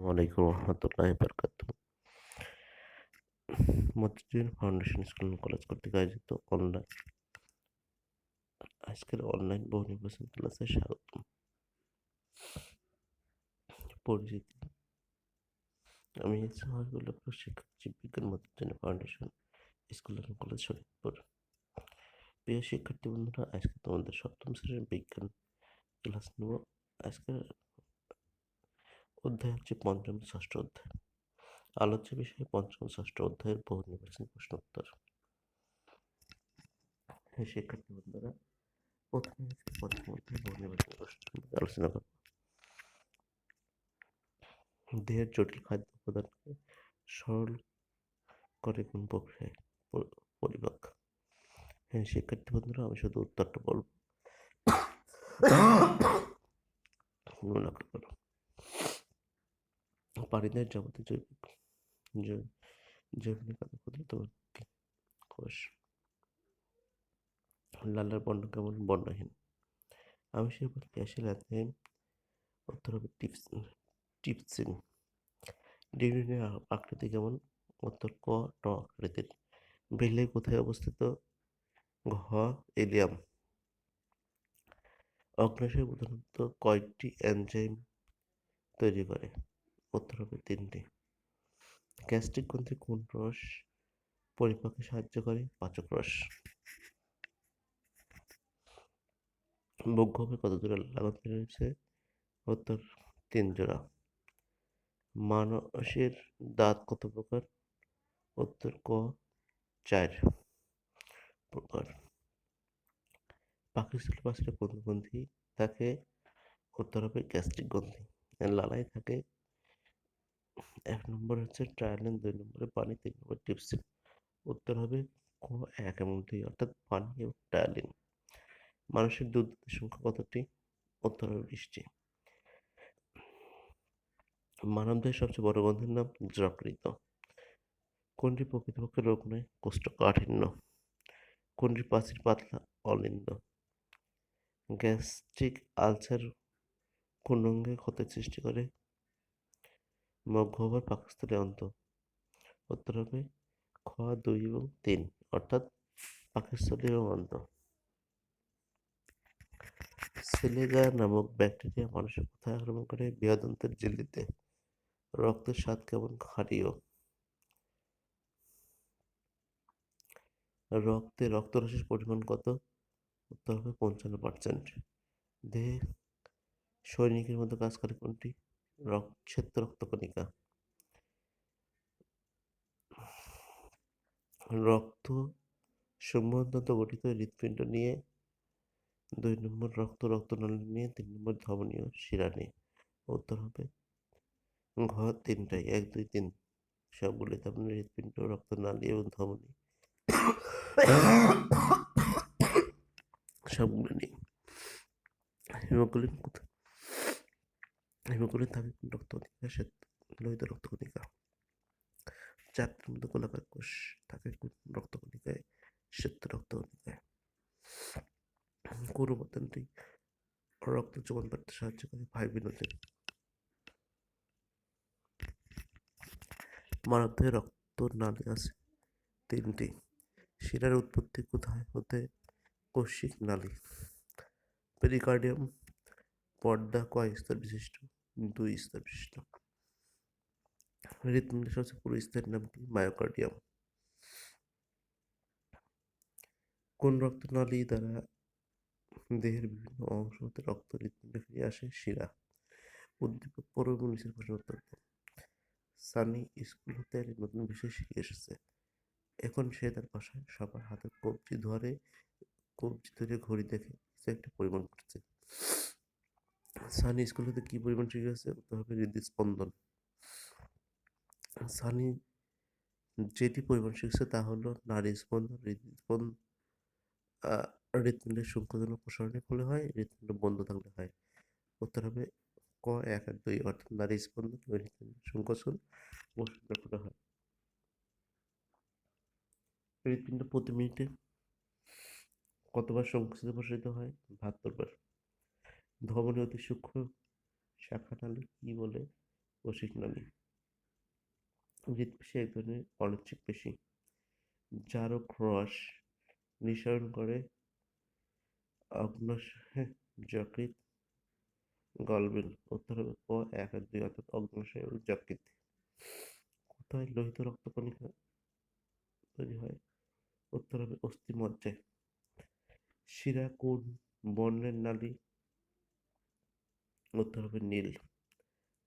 আসসালামু আলাইকুম রহমতুল্লাহ বরকাত মতিঝিল ফাউন্ডেশন স্কুল কলেজ কর্তৃক আয়োজিত অনলাইন আজকের অনলাইন বহু নির্বাচন ক্লাসে স্বাগত পরিচিতি। আমি সহায়গুলো শিক্ষক জীববিজ্ঞান Motijheel foundation school and college Shariatpur প্রিয় শিক্ষার্থী বন্ধুরা, আজকে তোমাদের সপ্তম শ্রেণির বিজ্ঞান ক্লাস নেব। আজকের অধ্যায় হচ্ছে পঞ্চম ষষ্ঠ অধ্যায়। আলোচ্য বিষয়ে পঞ্চম ষষ্ঠ অধ্যায়ের বহু নির্বাচনী প্রশ্ন উত্তর। হ্যাঁ শিক্ষার্থী বন্ধুরা, প্রথমে পঞ্চম অধ্যায় বহু নির্বাচনী প্রশ্ন আলোচনা করব। দেহের জটিল খাদ্য উপাদানকে সরল করে কোন প্রক্রিয়ায় পরিপাক। হ্যাঁ শিক্ষার্থী বন্ধুরা, আমি শুধু উত্তরটা বলব। মনে করো পানিদের যাবতীয় জৈবিক জৈবিক ক্ষুদ্রতম কোষ লালের বর্ণ কেমন? বর্ণহীন। আমি সে বলি গ্যাসের অ্যাথেন উত্তর হবে টিপস ডিউরিনের আকৃতি কেমন? উত্তর ক, ট আকৃতির। বেলে কোথায় অবস্থিত? ঘ, এলিয়াম। অগ্নাশয় প্রধানত কয়েকটি এনজাইম তৈরি করে? উত্তর হবে তিনটি গ্যাস্ট্রিক গ্রন্থি কোন রস পরিপাকে সাহায্য করে? পাচক রস। বক্ষভাবে কত জোড়া লাগান রয়েছে? উত্তর, তিন জোড়া। মানুষের দাঁত কত প্রকার? উত্তর, ক, চার প্রকার। পাকিস্তান পাশে কোন গ্রন্থি থাকে? উত্তর হবে গ্যাস্ট্রিক গ্রন্থি। লালায় থাকে এক নম্বর হচ্ছে ট্রায়ালিন দুই নম্বরে পানি, তিন নম্বর টিপসিন উত্তর হবে ক, এক এবং দুই, অর্থাৎ পানি এবং ট্রায়ালিন মানুষের দুধ সংখ্যা কতটি? উত্তর হবে বৃষ্টি মানবদেহের সবচেয়ে বড় গ্রন্থের নাম যকৃত কোনটি প্রকৃতপক্ষে রোগ নয়? কোষ্ঠকাঠিন্য। কোনটি প্রাচীর পাতলা, অলিন্দ? গ্যাস্ট্রিক আলসার কোন অঙ্গে ক্ষতের সৃষ্টি করে? মধ্যবার পাকস্থলী অন্ত। উত্তর হবে খ দুই এবং তিন, অর্থাৎ পাকস্থলী এবং অন্ত। সেলেগা নামক ব্যাকটেরিয়া মানুষের কোথায় আক্রমণ করে? বৃহদন্তের ঝিল্লিতে রক্তের স্বাদ কেমন? ক্ষারীয়। রক্তে রক্তরসের পরিমাণ কত? উত্তর হবে পঞ্চান্ন পার্সেন্ট দেহে সৈনিকের মতো কাজ করে কোনটি? শ্বেত রক্তকণিকা। রক্ত সম্বন্ধত গঠিত হৃৎপিণ্ড নিয়ে দুই নম্বর রক্ত, রক্তনালী নিয়ে তিন নম্বর ধমনীয় শিরা নিয়ে উত্তর হবে ঘ, তিনটাই, এক, দুই, তিন। সবগুলি তেমন হৃৎপিণ্ড, রক্তনালী এবং ধমনী। সবগুলো নিয়ে। হিমোগ্লোবিন হিমোগ্লোবিন থাকে কোন রক্তকণিকা সে লোহিত রক্তকণিকা চারটির মধ্যে গোলাকার কোষ থাকে কোন রক্তকণিকায় শ্বেত রক্তকণিকায় কোন উপাদানটি রক্ত যোগান বাড়তে সাহায্য করে ফাইব্রিনোজেন মানবদেহে রক্ত নালী আছে তিনটি শিরার উৎপত্তি কোথায় হতে কৌশিক নালী পেরিকার্ডিয়াম পর্দা কয় স্তর বিশিষ্ট দুই স্তর বিশিষ্ট। হৃৎপিণ্ডের সবচেয়ে পুরো স্তরের নাম কি? মায়োকার্ডিয়াম কোন রক্তনালী দ্বারা দেহের বিভিন্ন অংশ হতে রক্ত হৃৎপিণ্ডে ফিরে আসে? শিরা। উদ্দীপক পূর্ব নিচের প্রশ্ন উত্তর সানি স্কুল হতে এক নতুন বিষয় শিখে এসেছে। এখন সে তার বাসায় সবার হাতে কবজি ধরে কবজি ধরে ঘড়ি দেখে কিছু একটা পরিমাণ করছে। সানি স্কুল হতে কি পরিমাণ শিখে গেছে উত্তর হবে হৃদস্পন্দন সানি যেটি পরিমাণ শিখছে তা হলো নারী স্পন্দন হৃদস্পন্দন হৃৎপিণ্ডের সংকোচন প্রসারণের ফলে হয়, হৃৎপিণ্ড বন্ধ থাকলে হয়। উত্তর হবে ক, এক আর দুই, অর্থাৎ নারী স্পন্দন হৃৎপিণ্ডের সংকোচন প্রসারণের ফলে হয়। হৃৎপিণ্ড প্রতি মিনিটে কতবার সংকুচিত প্রসারিত হয়? বাহাত্তর বার। ধমনী অতি সূক্ষ্ম শাখা নালী কি বলে? কোষিক নালী হৃৎপেশি এক ধরনের অনিচ্ছিক পেশি যারও ক্রস নিঃসরণ করে অগ্নাশয় যকৃৎ, গলবিল উত্তর হবে ক এক আর দুই অর্থাৎ অগ্নাশয় ও যকৃৎ। কোথায় লোহিত রক্তকণিকা তৈরি হয়? উত্তর হবে অস্থিমজ্জায়। শিরা কোন বর্ণের নালী উত্তর হবে নীল।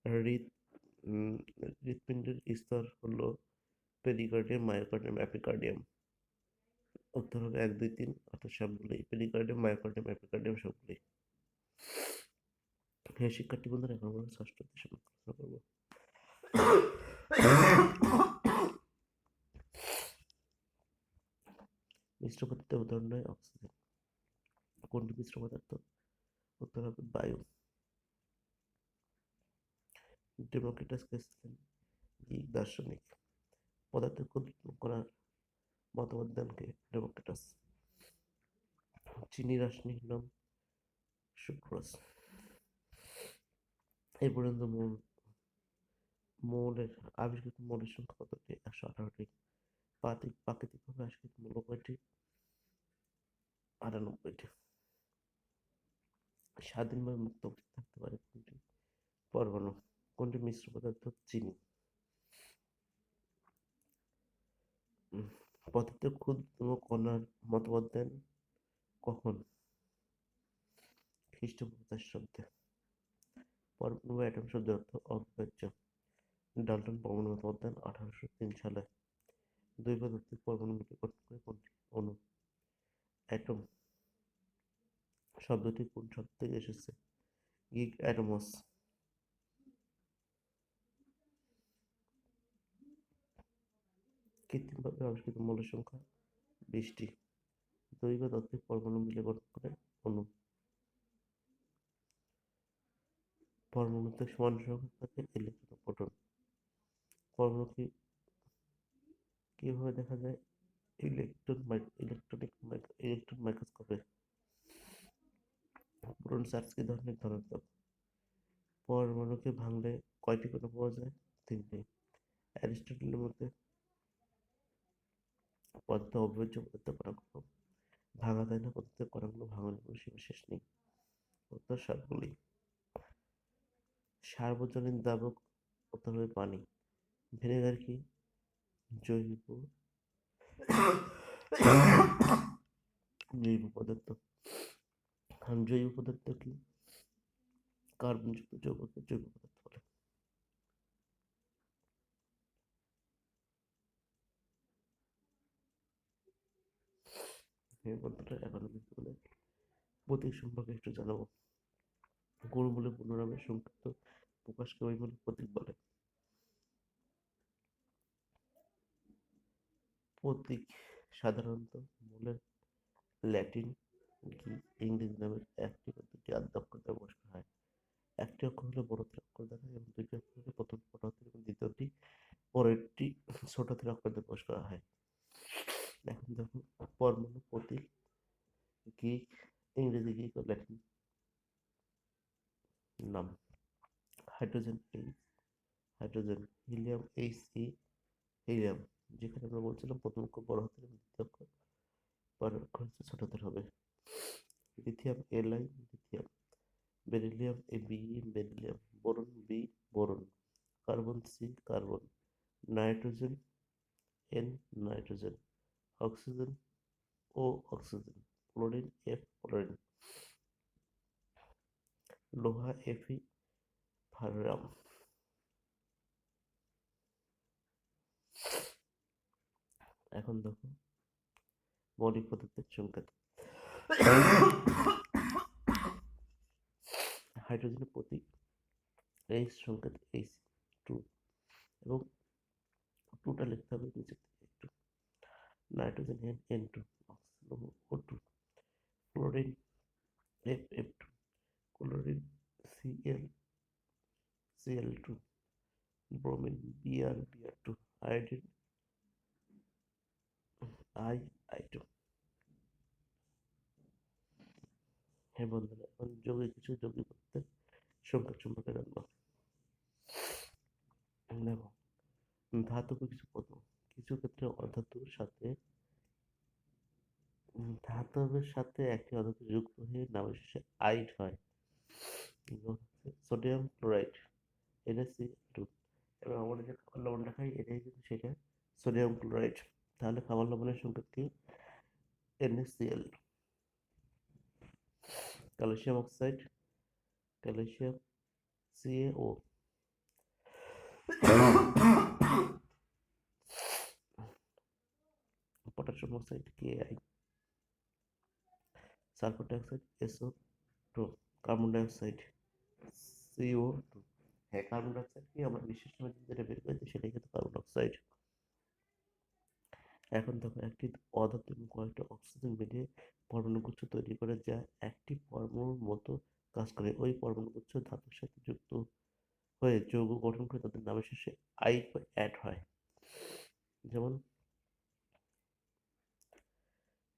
হৃদ হৃৎপিণ্ডের স্তর হলো পেরিকার্ডিয়াম মায়োকার্ডিয়াম, অ্যাপিকার্ডিয়াম। উত্তর হবে এক, দুই, তিন, অর্থাৎ সবগুলোই। পেরিকার্ডিয়াম মায়োকার্ডিয়াম, অ্যাপিকার্ডিয়াম সবগুলোই। হ্যাঁ শিক্ষার্থী বন্ধুরা, এখন আমরা ষষ্ঠ করব মিশ্র পদার্থের উদাহরণ নয় অক্সিজেন। কোনটি মিশ্র পদার্থ? উত্তর হবে বায়ু। ডেমোক্রিটাস ছিলেন গ্রিক দার্শনিক ক্ষুদ্র করার মতবাদ দেন কে ডেমোক্রিটাস। চিনি রাসায়নিক নাম সুক্রোজ। এই পর্যন্ত মূল, মৌলের আবিষ্কৃত মৌলের সংখ্যা কতটি একশো আঠারোটি। প্রাকৃতিক প্রাকৃতিকভাবে আবিষ্কৃত মৌল কয়টি? আটানব্বইটি। স্বাধীনভাবে মুক্ত থাকতে পারে কোনটি? পরমাণু। কোনটি মিশ্র পদার্থ? চিনি। পদার্থের ক্ষুদ্রতম কণার মতবাদ দেন কখন? খ্রিস্টপূর্ব শব্দে। পরমাণু অ্যাটম শব্দের অর্থ অবিভাজ্য। ডাল্টন পরমাণু মতবাদ দেন আঠারোশো তিন সালে। দুই পদার্থের পরমাণু মিলে গঠন করে কোনটি? অণু। অ্যাটম শব্দটি কোন শব্দ থেকে এসেছে? গিগ অ্যাটমস। কৃত্রিমভাবে আবিষ্কৃত মৌলের সংখ্যা বিশটি। দুই বা ততোধিক পরমাণু মিলে গঠন করে অণু। পরমাণুতে সমান সংখ্যা থাকে ইলেকট্রন ও প্রোটন। পরমাণু কি, কীভাবে দেখা যায়? ইলেকট্রন ইলেকট্রনিক ইলেকট্রন মাইক্রোস্কোপে। প্রোটন চার্জ কি ধরনের? ধনাত্মক। পরমাণুকে ভাঙলে কয়টি কণা পাওয়া যায়? তিনটি। অ্যারিস্টটলের মধ্যে পদার্থ অবিভাজ্য পদার্থ কণাগুলো ভাঙা যায় না পদার্থের কণাগুলো ভাঙানোর কোনো সীমা শেষ নেই। উত্তর সবগুলি সার্বজনীন দ্রাবক হবে পানি। ভিনেগার কি? জৈব জৈব পদার্থ। জৈব পদার্থ কি? কার্বনযুক্ত যৌগকে জৈব পদার্থ বলে। এখন আমি তোমাদের প্রতীক সম্পর্কে একটু জানাব। গুণ বলে পুনরামের সংক্ষিপ্ত প্রকাশকে বলে প্রতীক বলে। প্রতীক সাধারণত মূলের ল্যাটিন, গ্রিক, ইংরেজি নামের একটি বা দুটি আদ্যাক্ষর দ্বারা হয়। একটি অক্ষর হলে বড় অক্ষর দ্বারা এবং দুইটি অক্ষর হলে প্রথম বড় হাতের এবং দ্বিতীয়টি পরেরটি ছোট হাতের অক্ষর দ্বারা বস করা হয়। এখন দেখো পরমাণু প্রতীক, গ্রিক, ইংরেজি গ্রিক ও নাম, hydrogen H hydrogen, helium, H, E, helium, যেখানে আমরা বলছিলাম প্রথম অক্ষর বড় হাতের দ্বিতীয় অক্ষর পরের অক্ষর হচ্ছে ছোট হাতের হবে। Lithium, L I, lithium, beryllium, A B, beryllium, boron, B, boron, carbon C, carbon, nitrogen N nitrogen oxygen O oxygen chlorine F chlorine লোহা এফি ফারাম এখন দেখো মৌলিক পদার্থের সংকেত হাইড্রোজেনের প্রতীক এইচ সংকেত এইচ টু এবং টুটা লিখতে হবে নিচে একটু nitrogen N N two oxygen O two chlorine F F two chlorine Cl Cl two bromine Br Br two iodine I I two হ্যাঁ বন্ধুরা যোগে কিছু যোগী পদার্থের সংখ্যা সম্পর্কে জানব দেখো, ধাতব কিছু পদ, কিছু ক্ষেত্রে অধাতুর সাথে, ধাতবের সাথে একটি অধাতু যুক্ত হয়ে নামের শেষে আইড হয়। সোডিয়াম ক্লোরাইড, এনএসি টু এবং আমরা যে লবণটা খাই এটাই কিন্তু সেটা সোডিয়াম ক্লোরাইড। তাহলে খাবার লবণের সংকেত কি NaCl calcium oxide, calcium CaO potassium oxide KI sulphur dioxide SO2 carbon dioxide CO2 হ্যাঁ কার্বন ডাইঅক্সাইড কি? আমরা বিশেষ যেটা বের করেছি সেটাই কিন্তু কার্বন ডাইঅক্সাইড। এখন দেখো একটি অধাতু এবং কয়েকটি অক্সিজেন মিলিয়ে পরমাণুগুচ্ছ তৈরি করে যা একটি পরমাণুর মতো কাজ করে। ওই পরমাণুগুচ্ছ ধাতুর সাথে যুক্ত হয়ে যৌগ গঠন করে তাদের নামের শেষে আই অ্যাড হয়। যেমন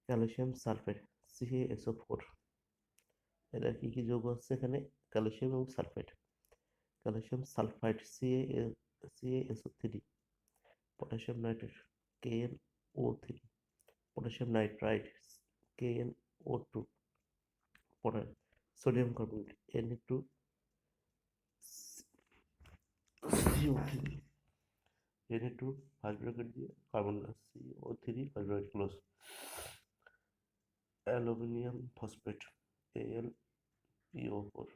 ক্যালসিয়াম সালফেট সিএসও ফোর। এটা কি কি যৌগ আছে এখানে? ক্যালসিয়াম এবং sulphate. Calcium sulphide Ca CSO three, potassium nitrate KN O three potassium nitrite KN O two sodium carbonate N two N two first bracket দিয়ে carbon CO three first bracket close aluminium phosphate L PO four